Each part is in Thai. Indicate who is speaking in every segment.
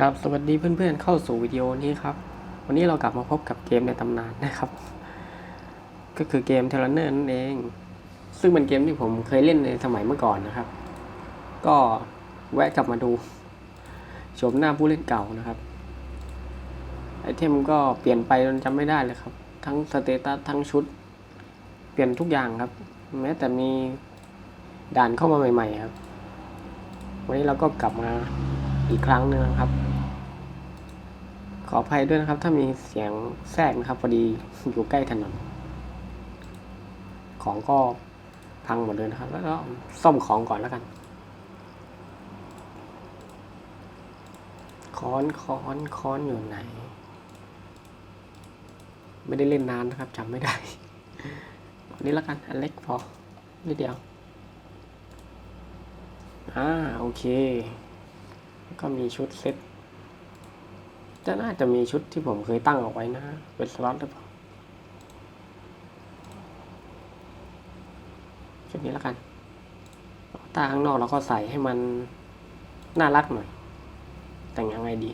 Speaker 1: ครับสวัสดีเพื่อนๆเข้าสู่วิดีโอนี้ครับ วันนี้เรากลับมาพบกับเกมในตำนานนะครับ ก็คือเกมเทเลเนอร์นั่นเอง ซึ่งเป็นเกมที่ผมเคยเล่นในสมัยเมื่อก่อนนะครับ ก็แวะกลับมาดูชมหน้าผู้เล่นเก่านะครับไอเทมก็เปลี่ยนไปจนจำไม่ได้เลยครับ ทั้งสเตตัสทั้งชุด เปลี่ยนทุกอย่างครับ แม้แต่มีด่านเข้ามาใหม่ ๆ ครับ วันนี้เราก็กลับมา อีกครั้งหนึ่งนะครับ ขออภัยด้วยนะครับ ถ้ามีเสียงแทรกนะครับพอดีอยู่ใกล้ถนน ของก็พังหมดเลยนะครับ แล้วก็ซ่อมของก่อนแล้วกันค้อนค้อนค้อนอยู่ไหน ไม่ได้เล่นนานนะครับจำไม่ได้อันนี้แล้วกันอันเล็กพอนิดเดียวอ่าโอเค ก็มีชุดเซ็ตจะน่าจะมีชุดที่ผมเคยตั้งเอาไว้นะ เป็นสล็อตหรือเปล่าชุดนี้แล้วกันตาข้างนอกเราก็ใส่ให้มันน่ารักหน่อย แต่งยังไงดี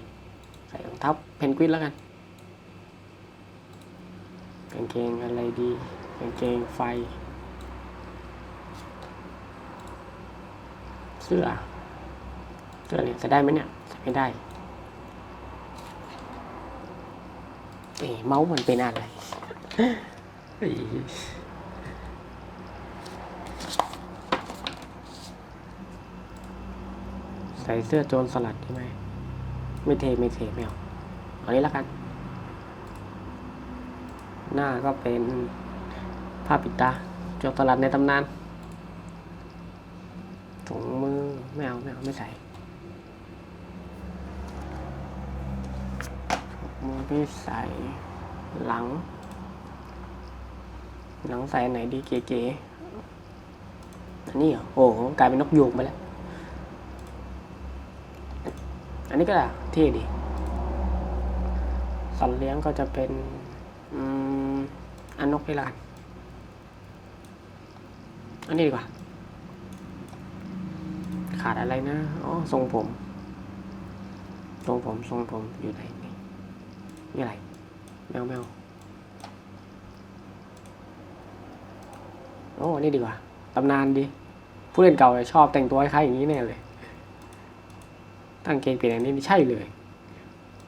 Speaker 1: ใส่รองเท้าเพนกวินแล้วกันกางเกงอะไรดีกางเกงไฟ เสื้อ เสื้อเนี่ยจะได้ไหมเนี่ย ไม่ได้เอ๊ะเมาส์มันเป็นอะไรใส่เสื้อโจรสลัดใช่ไหมไม่เท ไม่เท ไม่เอาเอานี้แล้วกัน หน้าก็เป็นผ้าปิดตาโจรสลัดในตำนานถุงมือ ไม่เอา ไม่เอา ไม่ใส่ถุง มือไม่ใส่หลัง หลังใส่ไหนดีเก๋ๆอันนี้เหรอโอ้กลายเป็นนกยูงไปแล้ว อันนี้ก็เท่ดีสัตว์เลี้ยงก็จะเป็นอืมอันนกพิราบอันนี้ดีกว่า ขาดอะไรนะ อ๋อ ทรงผม ทรงผม ทรงผมอยู่ไหน นี่อะไร แมวแมวโอ้ นี่ดีกว่า ตำนานดี ผู้เล่นเก่าชอบแต่งตัวคล้ายๆอย่างนี้แน่เลย ตั้งเกงเปลี่ยนอย่างนี้นี่ใช่เลย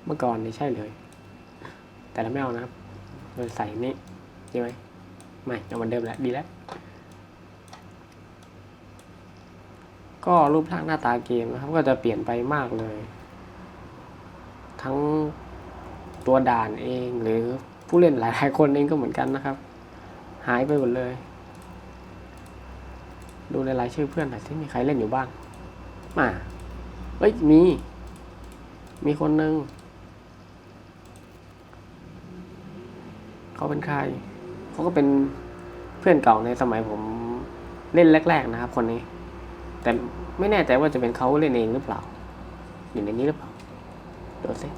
Speaker 1: เมื่อก่อนนี่ใช่เลย แต่ละแมวนะครับเราใส่นี่ใช่ไหมไม่เอาเหมือนเดิมแหละ ดีแล้ว ก็รูปร่างหน้าตาเกมนะครับ ก็จะเปลี่ยนไปมากเลย ทั้ง ตัวด่านเอง หรือผู้เล่นหลายๆคนเองก็เหมือนกันนะครับ หายไปหมดเลย ดูในรายชื่อเพื่อนหน่อยสิมีใครเล่นอยู่บ้างมาเฮ้ยมี มีคนหนึ่งเขาเป็นใครเขาก็เป็นเพื่อนเก่าในสมัยผมเล่นแรก ๆ นะครับ คนนี้ แต่ไม่แน่ใจว่าจะเป็นเขาเล่นเองหรือเปล่าอยู่ในนี้หรือเปล่าดูสิ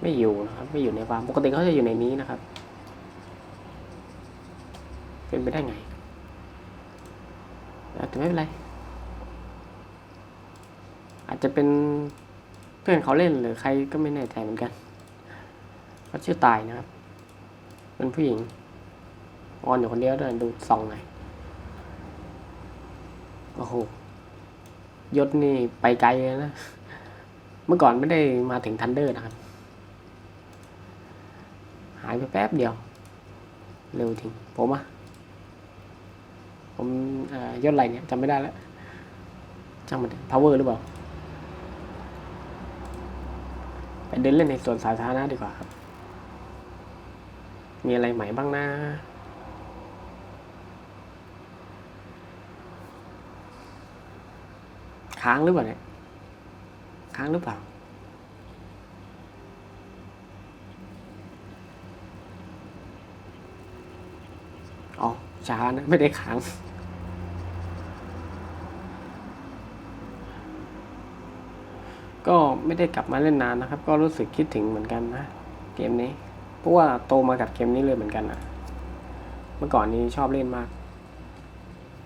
Speaker 1: ไม่อยู่นะครับ ไม่อยู่ในฟาร์มปกติเขาจะอยู่ในนี้นะครับ เป็นไปได้ไงแต่ไม่เป็นไร อาจจะเป็นเพื่อนเขาเล่นหรือใครก็ไม่แน่ใจเหมือนกันเขาชื่อตายนะครับ เป็นผู้หญิงออนอยู่คนเดียวเดินดูส่องหน่อยโอ้โหยศนี่ไปไกลเลยนะ เมื่อก่อนไม่ได้มาถึงทันเดอร์นะครับายไปแป๊บเดียว เร็วจริงผมอะผมเอ่อยศอะไรเนี่ยจำไม่ได้แล้วช่างมัน power หรือเปล่า ไปเดินเล่นในสวนสาธารณะดีกว่าครับ มีอะไรใหม่บ้างนะค้างหรือเปล่าเนี่ยค้างหรือเปล่า อ๋อช้านะ ไม่ได้ค้างก็ไม่ได้กลับมาเล่นนานนะครับ ก็รู้สึกคิดถึงเหมือนกันนะ เกมนี้ เพราะว่าโตมากับเกมนี้เลยเหมือนกันนะเมื่อก่อนนี้ชอบเล่นมาก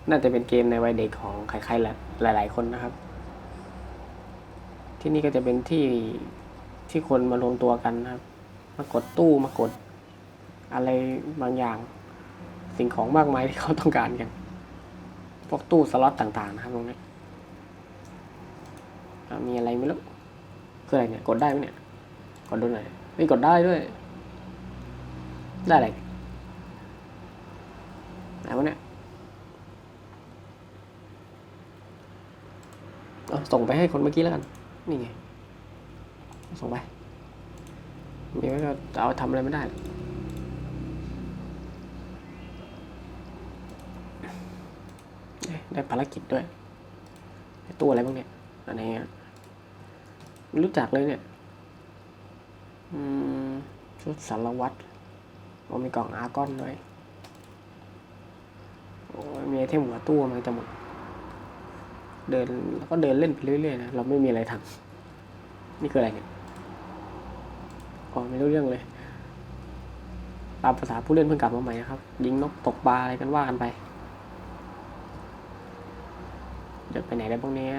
Speaker 1: น่าจะเป็นเกมในวัยเด็กของใครๆหลาย ๆ คนนะครับ ที่นี่ก็จะเป็นที่ที่คนมารวมตัวกันนะครับ มากดตู้มากด อะไรบางอย่าง สิ่งของมากมายที่เขาต้องการกัน พวกตู้สล็อตต่างๆนะครับตรงนี้มีอะไรไม่รู้คืออะไรเนี่ยกดได้ไหมเนี่ย กดดูหน่อยไม่กดได้ด้วย ได้อะไรไหนวะเนี่ยเอาส่งไปให้คนเมื่อกี้แล้วกัน นี่ไง ส่งไปมีไว้ก็เอาทำอะไรไม่ได้ เอ๊ะ ได้ภารกิจด้วยตัวอะไรบ้างเนี่ยอันไหนอะไม่รู้จักเลยเนี่ยอืมชุดสารวัตรโอ้มีกล่องอาร์กอนด้วยโอ้ยมีไอเทมหัวตู้มันจะหมด เดินแล้วก็เดินเล่นไปเรื่อยๆนะเราไม่มีอะไรทำนี่คืออะไรเนี่ยอ๋อไม่รู้เรื่องเลยตามภาษาผู้เล่นเพิ่งกลับมาใหม่นะครับ ยิงนกตกปลาอะไรกันว่ากันไป เดินไปไหนได้บ้างเนี่ย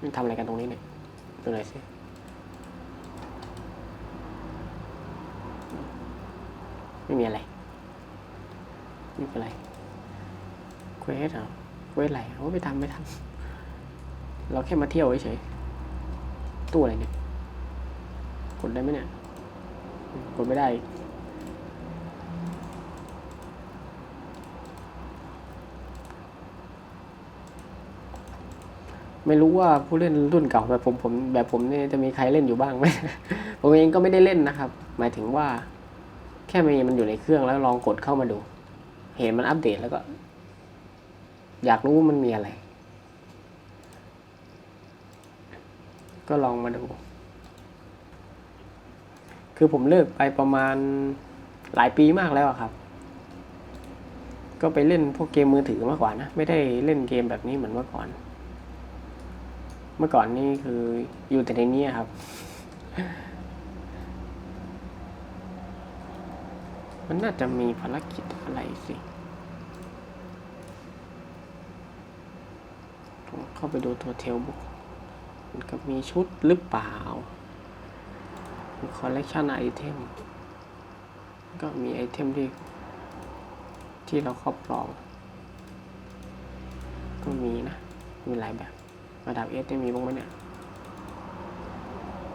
Speaker 1: มันทำอะไรกันตรงนี้เนี่ยดูหน่อยสิไม่มีอะไรไม่เป็นไรเควสเหรอเควสอะไรโอ้ไม่ทำไม่ทำเราแค่มาเที่ยวเฉยตู้อะไรเนี่ยกดได้ไหมเนี่ยกดไม่ได้ ไม่รู้ว่าผู้เล่นรุ่นเก่าแบบผมผมแบบผมเนี่ยจะมีใครเล่นอยู่บ้างไหมผมเองก็ไม่ได้เล่นนะครับ หมายถึงว่า แค่มีมันอยู่ในเครื่องแล้วลองกดเข้ามาดู เห็นมันอัปเดตแล้วก็ อยากรู้ว่ามันมีอะไร ก็ลองมาดู คือผมเลิกไปประมาณหลายปีมากแล้วครับ ก็ไปเล่นพวกเกมมือถือมากกว่านะ ไม่ได้เล่นเกมแบบนี้เหมือนเมื่อก่อน เมื่อก่อนนี่คืออยู่แต่ในนี้ครับ มันน่าจะมีภารกิจอะไรสิเข้าไปดูตัวเทลบุกมันก็มีชุดหรือเปล่าคอลเลกชันไอเทม ก็มีไอเทมที่ที่เราครอบครอง ก็มีนะ มีหลายแบบ ระดับเอสมีบ้างไหมเนี่ย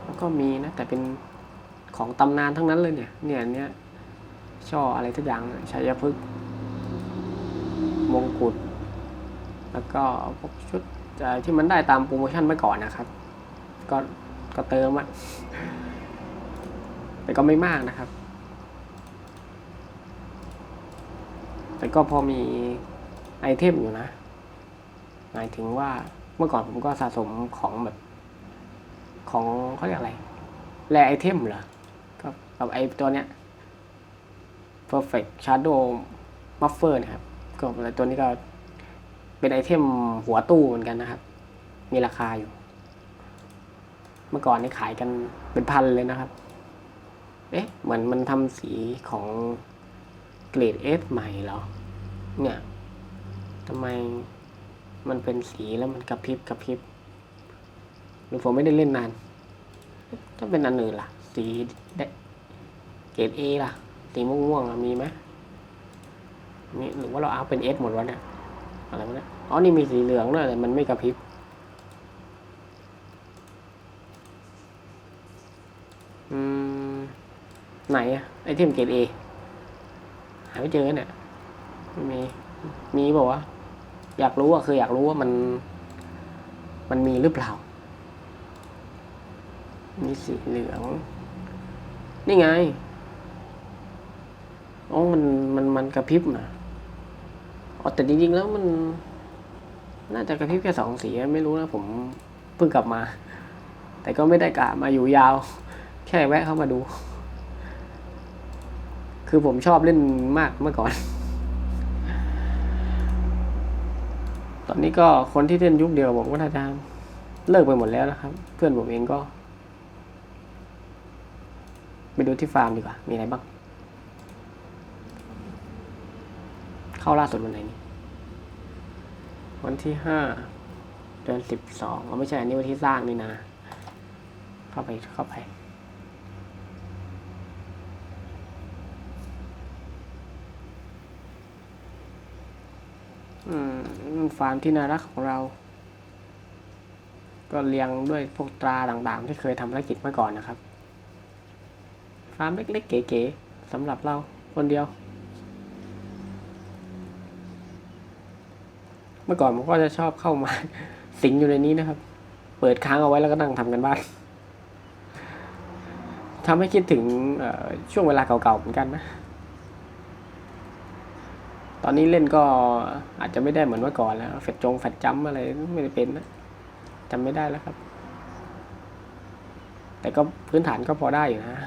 Speaker 1: แล้วก็มีนะ แต่เป็นของตำนานทั้งนั้นเลยเนี่ย เนี่ยอันเนี้ยช่ออะไรทุกอย่างชัยพฤกษ์มงกุฎแล้วก็พวกชุดที่มันได้ตามโปรโมชั่นเมื่อก่อนนะครับ ก็ก็เติมอะแต่ก็ไม่มากนะครับ แต่ก็พอมีไอเทมอยู่นะ หมายถึงว่า เมื่อก่อนผมก็สะสมของแบบของเขาเรียกอะไรแรไอเทมเหรอก็กับไอตัวเนี้ย perfect shadow buffer นะครับ ก็ตัวนี้ก็เป็นไอเทมหัวตู้เหมือนกันนะครับ มีราคาอยู่ เมื่อก่อนนี่ขายกันเป็นพันเลยนะครับ เอ๊ะ เหมือนมันทำสีของเกรดเอสใหม่เหรอ เนี่ยทำไม มันเป็นสีแล้วมันกระพริบกระพริบหรือผมไม่ได้เล่นนาน ถ้าเป็นอันอื่นล่ะ สีเกรดเอล่ะ สีม่วงๆมีไหมนี่หรือว่าเราเอาเป็นเอสหมดวะเนี่ยอะไรวะเนี่ยอ๋อนี่มีสีเหลืองด้วยแต่มันไม่กระพริบอืมไหนอะไอเทมเกรดเอหาไม่เจอเนี่ยไม่มีมีบอกว่าว อยากรู้อะคืออยากรู้ว่ามัน มันมีหรือเปล่า มีสีเหลือง นี่ไงอ๋อมันมันมันกระพริบนะอ๋อแต่จริงๆแล้วมัน น่าจะกระพริบแค่สองสีไม่รู้นะผมเพิ่งกลับมา แต่ก็ไม่ได้กะมาอยู่ยาว แค่แวะเข้ามาดู คือผมชอบเล่นมากเมื่อก่อน ตอนนี้ก็คนที่เล่นยุคเดียวผมก็น่าจะเลิกไปหมดแล้วนะครับ เพื่อนผมเองก็ ไปดูที่ฟาร์มดีกว่า มีอะไรบ้าง เข้าล่าสุดวันไหนนี่วันที่ห้าเดือนสิบสองไม่ใช่อันนี้วันที่สร้างนี่นะ เข้าไปเข้าไป ฟาร์มที่น่ารักของเรา ก็เรียงด้วยพวกตราต่างๆ ที่เคยทำธุรกิจมาก่อนนะครับ ฟาร์มเล็กๆ เก๋ๆสำหรับเราคนเดียว เมื่อก่อนผมก็จะชอบเข้ามา สิงอยู่ในนี้นะครับ เปิดค้างเอาไว้แล้วก็นั่งทำกันบ้านทำให้คิดถึงช่วงเวลาเก่าๆเหมือนกันนะ ตอนนี้เล่นก็อาจจะไม่ได้เหมือนเมื่อก่อนแล้วแฟดจงแฟดจัมอะไรไม่ได้เป็นนะจำไม่ได้แล้วครับ แต่ก็พื้นฐานก็พอได้อยู่นะ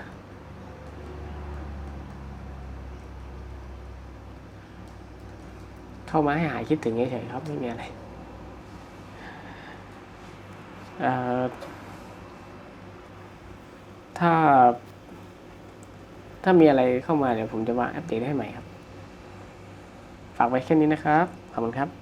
Speaker 1: เข้ามาให้หายคิดถึงเฉยๆครับ ไม่มีอะไรถ้า ถ้ามีอะไรเข้ามาเดี๋ยวผมจะมาอัปเดตให้ใหม่ครับ ฝากไว้แค่นี้นะครับ ขอบคุณครับ